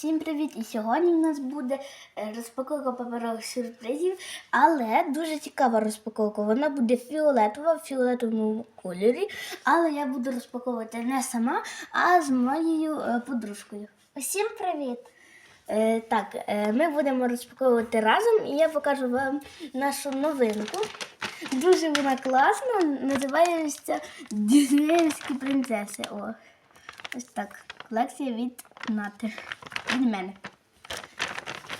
Всім привіт! І сьогодні в нас буде е, розпаковка паперових сюрпризів, але дуже цікава розпаковка. Вона буде фіолетова, в фіолетовому кольорі, але я буду розпаковувати не сама, а з моєю е, подружкою. Усім привіт! Е, так, ми будемо розпаковувати разом, і я покажу вам нашу новинку. Дуже вона класна, називається Діснеївські принцеси. О, ось так. Колекція від Нати. Від мене.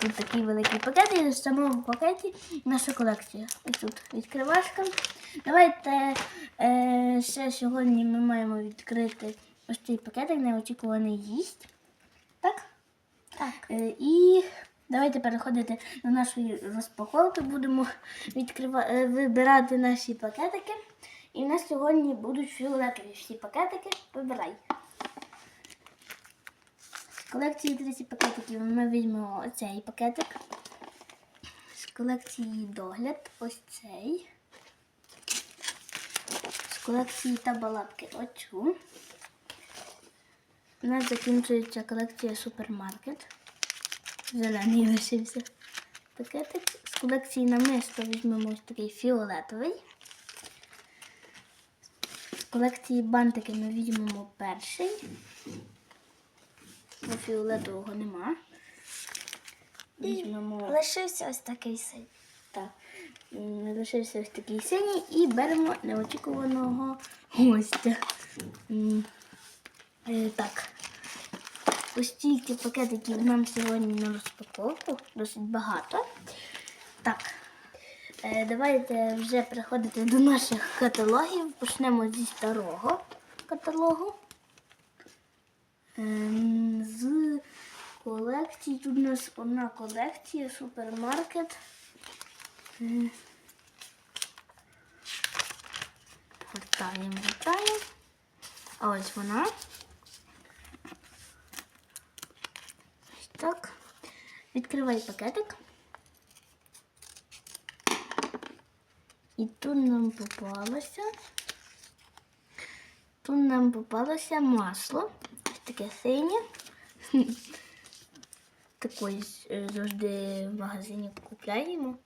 Тут такий великий пакет, і в самому пакеті наша колекція. Ось тут відкривашка. Давайте е, ще сьогодні ми маємо відкрити ось цей пакетик, неочікуваний їсть. Так? Так. Е, і давайте переходити до нашої розпаковки. Будемо відкрива... е, вибирати наші пакетики. І в нас сьогодні будуть фіолетові всі пакетики. Вибирай. Колекції 30 пакетиків ми візьмемо оцей пакетик. З колекції догляд ось цей. З колекції табалапки оцю. У нас закінчується колекція супермаркет. Зелений лишився пакетик. З колекції намисто візьмемо ось такий фіолетовий. З колекції бантики ми візьмемо перший. Бо фіолетового нема. Візьмемо. Лишився ось такий синь. Так. Лишився ось такий синій і беремо неочікуваного гостя. Е, Так. Ось стільки пакетиків нам сьогодні на розпаковку, досить багато. Так. Е, Давайте вже переходити до наших каталогів. Почнемо зі старого каталогу. Ем, З колекцій. Тут у нас одна колекція, супермаркет. Ем, Гортаємо, гортаємо. А ось вона. Ось так. Відкривай пакетик. І тут нам попалося. Тут нам попалося масло. Таке синє. Такої е, завжди в магазині купляємо.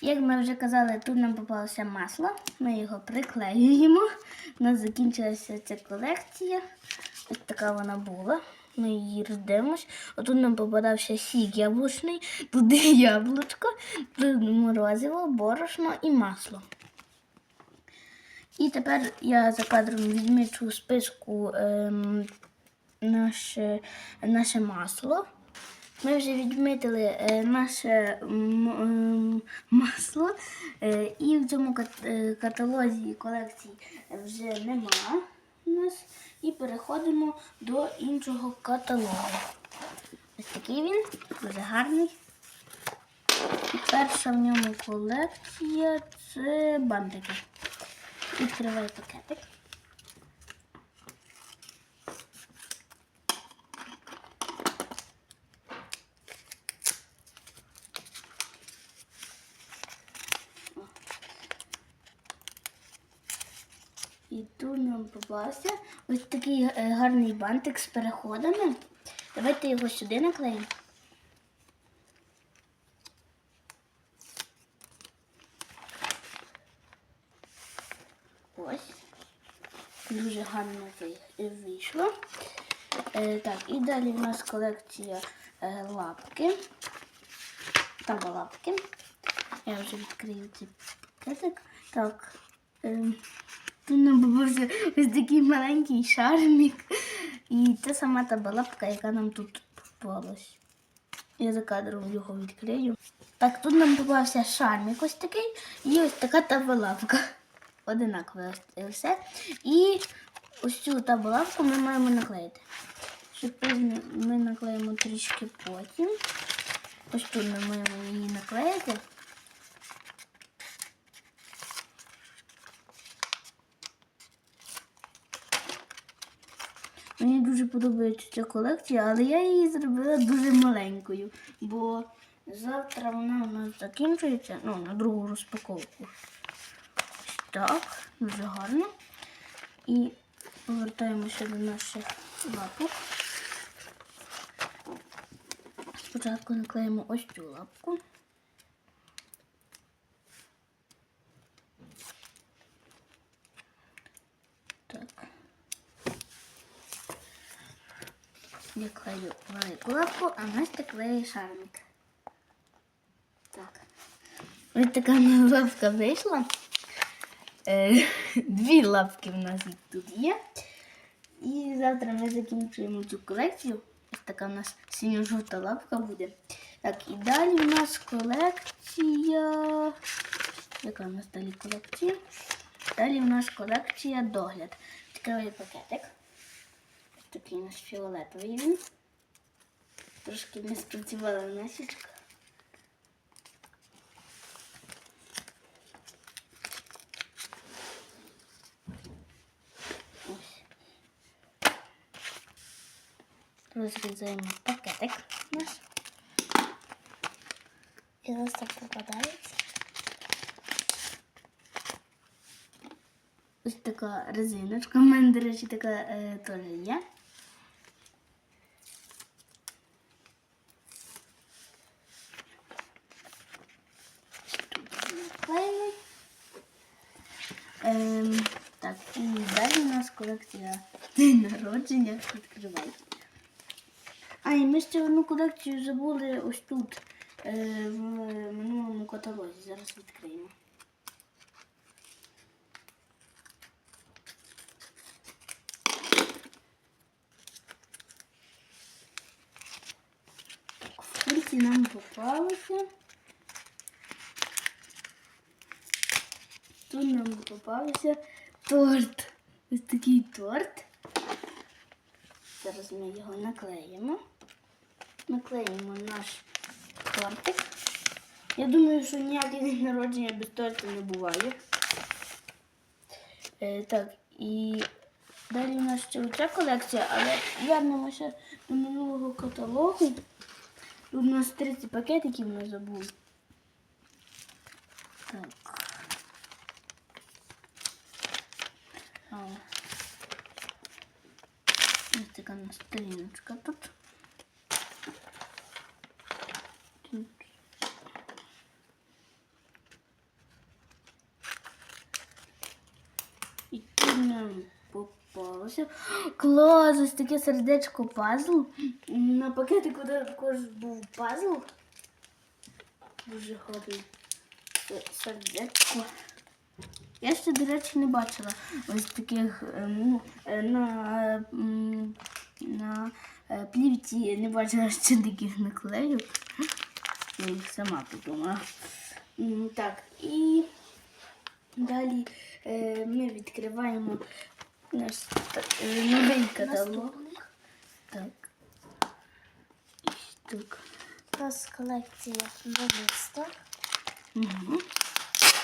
Як ми вже казали, тут нам попалося масло. Ми його приклеюємо. У нас закінчилася ця колекція. Ось така вона була. Ми її роздивимось. Отут нам попадався сік яблучний, туди яблучко, тут морозиво, борошно і масло. І тепер я за кадром відмічу списку ем, наше, наше масло. Ми вже відмітили е, наше масло, е, і в цьому е, каталозі колекції вже нема у нас. І переходимо до іншого каталогу. Ось такий він, дуже гарний. Перша в ньому колекція це бантики. Відкривай пакетик. І тут нам попався ось такий е, гарний бантик з переходами. Давайте його сюди наклеїмо. Ось. Дуже гарно вийшло. Е, так, і далі в нас колекція е, лапки. Там лапки. Я вже відкрию цей пакетик. Так. Тут нам попався ось такий маленький шармік. І це сама та балапка, яка нам тут попалась. Я за кадром його відкрию. Так, тут нам попався шармік ось такий і ось така табалапка. Одинакове ось все. І ось цю табалапку ми маємо наклеїти. Сюрприз ми наклеїмо трішки потім. Ось тут ми маємо її наклеїти. Мені дуже подобається ця колекція, але я її зробила дуже маленькою, бо завтра вона у нас закінчується, ну, на другу розпаковку. Ось так, дуже гарно. І повертаємося до наших лапок. спочатку наклеїмо ось цю лапку. Так. Я клею велику лапку, а Настя клеє шармик. Так. Ось така лапка вийшла. Е, Дві лапки в нас тут є. І завтра ми закінчуємо цю колекцію. Ось така в нас синьо-жовта лапка буде. Так, і далі в нас колекція. Яка в нас далі колекція? Далі в нас колекція догляд. Відкриваю пакетик. Такий у нас фіолетовий він. Трошки не спрацювала насічка. Розрізаємо пакетик наш. І нас так попадається. Ось така резиночка. У мене, до речі, така е, теж є. Тут наклеїмо. Ем, так, і далі у нас колекція день народження. Відкривай. А, і ми ще одну колекцію забули ось тут, е, в минулому каталозі. Зараз відкриємо. В курці нам попалося. Тут нам попався торт. Ось такий торт. Зараз ми його наклеїмо. Наклеїмо наш тортик. Я думаю, що ніякий день народження без торту не буває. Е, так, і далі у нас ще оця колекція, але вернемося до минулого каталогу. Тут у нас 30 пакетиків ми забули. Так. А. Ось така у тут. І попалося. Клас, ось таке сердечко пазл. На пакетику також був пазл. Дуже гарний сердечко. Я ще, до речі, не бачила ось таких е, ну, е, на, на е, плівці не бачила ще таких наклеїв. Я їх сама придумала. Так, і далі ми відкриваємо наш новий каталог. Так. Ось так. У нас колекція намисто. Угу.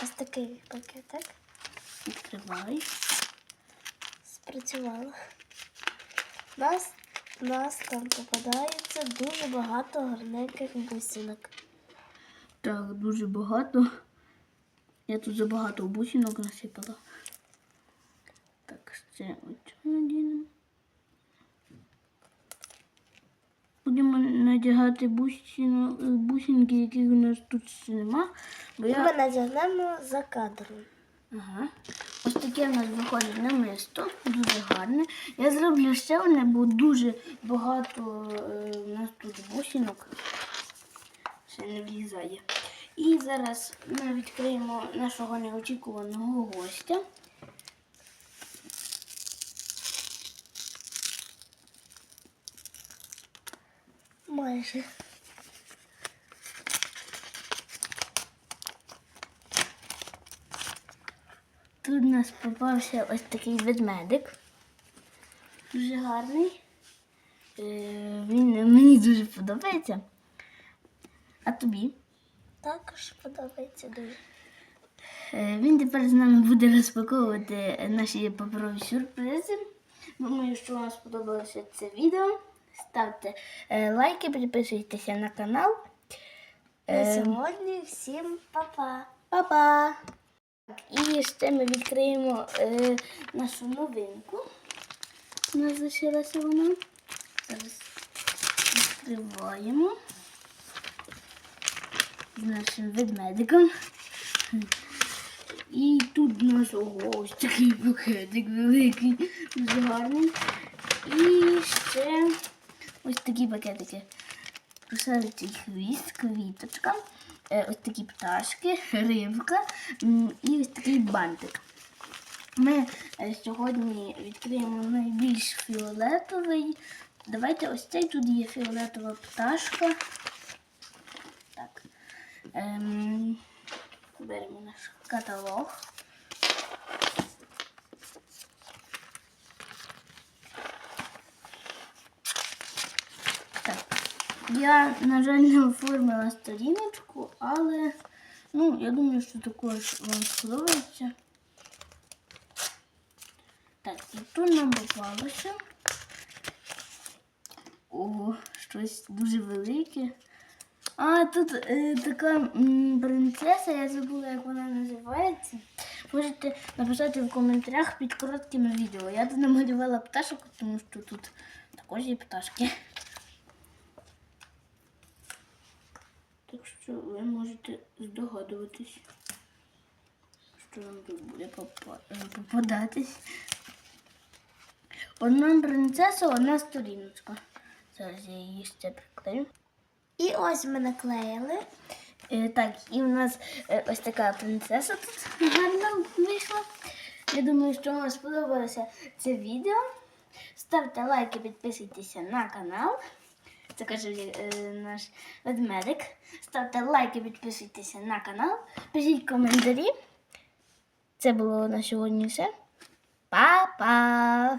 Ось такий пакетик. Відкривай. Спрацювало. Нас, нас там попадається дуже багато гарненьких бусинок. Так, дуже багато. Я тут забагато бусинок насипала. Так, ще оцю надінемо. Будемо надягати бусину, бусинки, яких у нас тут нема. Бо Ми надягнемо за кадром. Ага. Ось таке в нас виходить намисто, дуже гарне. Я зроблю ще одне, бо дуже багато е, у нас тут бусинок. Ще не влізає. І зараз ми відкриємо нашого неочікуваного гостя. Майже. Тут у нас попався ось такий ведмедик. Дуже гарний. Е, він мені дуже подобається. А тобі? Також подобається дуже. Е, Він тепер з нами буде розпаковувати наші паперові сюрпризи. Думаю, що вам сподобалося це відео. Ставте е, лайки, підписуйтеся на канал. На Е, сьогодні всім па-па. Па-па! Так, І ще ми відкриємо е, нашу новинку. У нас залишилася вона. Зараз відкриваємо. з нашим ведмедиком. І тут у нас ого, ось такий букетик великий, дуже гарний. І ще ось такі пакетики. Русаличий хвіст, квіточка, е, ось такі пташки, рибка і ось такий бантик. Ми е, сьогодні відкриємо найбільш фіолетовий. Давайте ось цей тут є фіолетова пташка. Так. Ем, беремо наш каталог. Я, на жаль, не оформила сторіночку, але ну, я думаю, що також вам сподобається. Так, і тут нам попалося. О, щось дуже велике. А, тут е, така принцеса, я забула, як вона називається. Можете написати в коментарях під короткими відео. Я тут намалювала пташок, тому що тут також є пташки. Так що ви можете здогадуватись, що нам тут буде е, попадатись. Одна принцеса, одна сторіночка. Зараз я її ще приклею. І ось ми наклеїли. Е, так, і в нас е, ось така принцеса тут гарно вийшла. Я думаю, що вам сподобалося це відео. Ставте лайки, підписуйтеся на канал. Це каже наш ведмедик. Ставте лайки, підписуйтеся на канал. Пишіть коментарі. Це було на сьогодні все. Па-па!